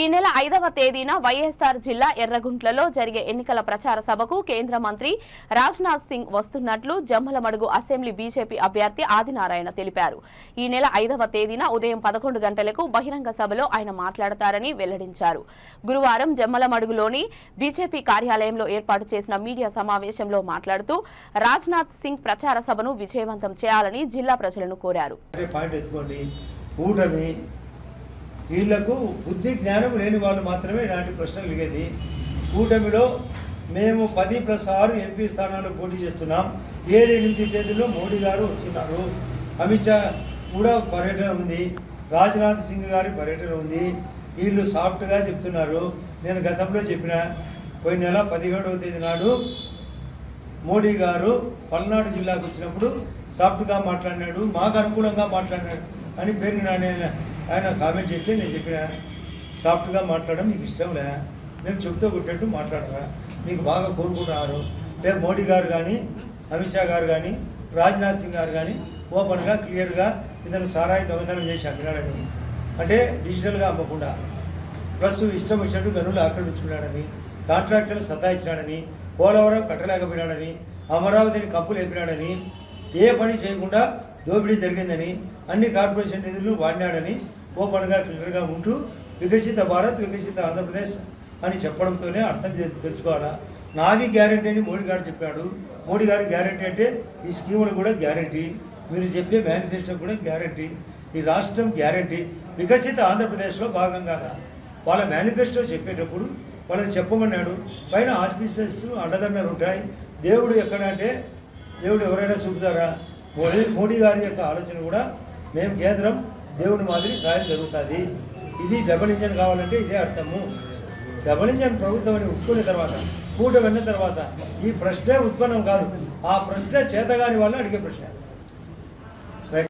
ఈ నెల ఐదవ తేదీన వైఎస్ఆర్ జిల్లా ఎర్రగుంట్లలో జరిగే ఎన్నికల ప్రచార సభకు కేంద్ర మంత్రి రాజ్నాథ్ సింగ్ వస్తున్నట్లు జమ్మలమడుగు అసెంబ్లీ బీజేపీ అభ్యర్థి ఆదినారాయణ తెలిపారు. ఈ నెల ఐదవ తేదీన ఉదయం పదకొండు గంటలకు బహిరంగ సభలో ఆయన మాట్లాడతారని వెల్లడించారు. గురువారం జమ్మలమడుగులోని బీజేపీ కార్యాలయంలో ఏర్పాటు చేసిన మీడియా సమావేశంలో మాట్లాడుతూ రాజ్నాథ్ సింగ్ ప్రచార సభను విజయవంతం చేయాలని జిల్లా ప్రజలను కోరారు. వీళ్ళకు బుద్ధి జ్ఞానం లేని వాళ్ళు మాత్రమే ఇలాంటి ప్రశ్నలు అడిగేది. కూటమిలో మేము పది ప్లస్ ఆరు ఎంపీ స్థానాల్లో పోటీ చేస్తున్నాం. ఏడు ఎనిమిది తేదీలో మోడీ గారు వస్తున్నారు. అమిత్ షా కూడా పర్యటన ఉంది. రాజ్నాథ్ సింగ్ గారి పర్యటన ఉంది. వీళ్ళు సాఫ్ట్గా చెప్తున్నారు. నేను గతంలో చెప్పిన పోయిన నెల పదిహేడవ తేదీ నాడు మోడీ గారు పల్నాడు జిల్లాకు వచ్చినప్పుడు సాఫ్ట్గా మాట్లాడినాడు మాకు అనుకూలంగా మాట్లాడినాడు అని పేరు నాని ఆయన- కామెంట్ చేస్తే నేను చెప్పిన సాఫ్ట్గా మాట్లాడడం మీకు ఇష్టంలే మేము చెప్తూ కొట్టేట్టు మాట్లాడరా. మీకు బాగా కోరుకుంటున్నారు. రేపు మోడీ గారు కానీ అమిత్ షా గారు కానీ రాజ్నాథ్ సింగ్ గారు కానీ ఓపెన్గా క్లియర్గా ఇతను సారాయి దొంగతనం చేసి అమ్మినాడని. అంటే డిజిటల్గా అమ్మకుండా. ప్లస్ ఇష్టం వచ్చినట్టు గనులు ఆక్రమించుకున్నాడని కాంట్రాక్టర్లు సతాయించినాడని పోలవరం కట్టలేకపోయినాడని అమరావతిని కప్పు లేపినాడని ఏ పని చేయకుండా దోపిడీ జరిగిందని అన్ని కార్పొరేషన్ నిధులు వాడినాడని ఓపెన్గా క్లియర్గా ఉంటూ వికసిత భారత్ వికసిత ఆంధ్రప్రదేశ్ అని చెప్పడంతోనే అర్థం తెలుసుకోవాలా? నాది గ్యారంటీ అని మోడీ గారు చెప్పాడు. మోడీ గారు గ్యారంటీ అంటే ఈ స్కీములు కూడా గ్యారంటీ. మీరు చెప్పే మేనిఫెస్టో కూడా గ్యారంటీ. ఈ రాష్ట్రం గ్యారంటీ. వికసిత ఆంధ్రప్రదేశ్లో భాగం కాదా? వాళ్ళ మేనిఫెస్టో చెప్పేటప్పుడు వాళ్ళని చెప్పమన్నాడు. పైన ఆస్పిసెస్ అండదండలు ఉంటాయి దేవుడు ఎక్కడ అంటే దేవుడు ఎవరైనా చూపుతారా? మోడీ మోడీ గారి యొక్క ఆలోచన కూడా మేము కేంద్రం దేవుని మాదిరి సాయం జరుగుతుంది. ఇది డబుల్ ఇంజన్ కావాలంటే ఇదే అర్థము. డబుల్ ఇంజన్ ప్రభుత్వం అని ఒప్పుకున్న తర్వాత కూట విన్న తర్వాత ఈ ప్రశ్నే ఉత్పన్నం కాదు. ఆ ప్రశ్న చేతగాని వాళ్ళు అడిగే ప్రశ్న.